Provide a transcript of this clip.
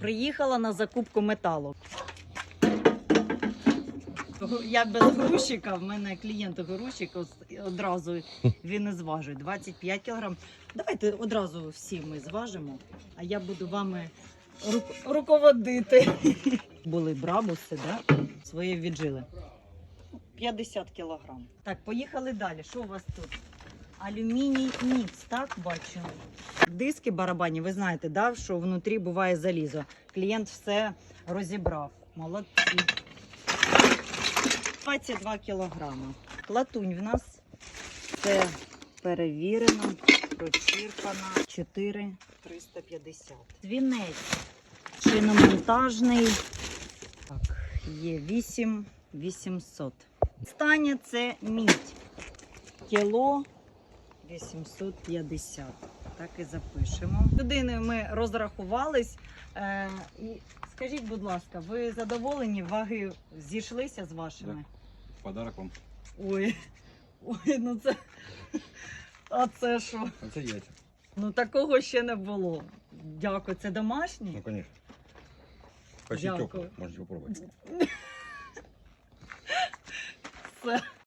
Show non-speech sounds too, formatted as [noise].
Приїхала на закупку металу. Я без грузчика, в мене клієнт грузчик одразу він і зважує 25 кг. Давайте одразу всі ми зважимо, а я буду вами рук- руководити. Були брабуси, да? своє віджили. 50 кг. Так, поїхали далі. Що у вас тут? Алюміній мікс, так бачу. Диски барабані, ви знаєте, да, що внутрі буває залізо. Клієнт все розібрав. Молодці. 22 кілограми. Латунь в нас це перевірено, прочірпана 4 350. Двінець шиномонтажний. Так, є 8 800. Стані це мідь. Кіло 850. Так і запишемо. Людиною ми розрахувались. Е, і скажіть, будь ласка, ви задоволені? Ваги зійшлися з вашими? Подарок вам. Ой, [laughs] ой, ну це. А це що? А це яйця. Ну такого ще не було. Дякую, це домашні? Ну, конечно. Почти тепло. Можете попробовать. [laughs] Це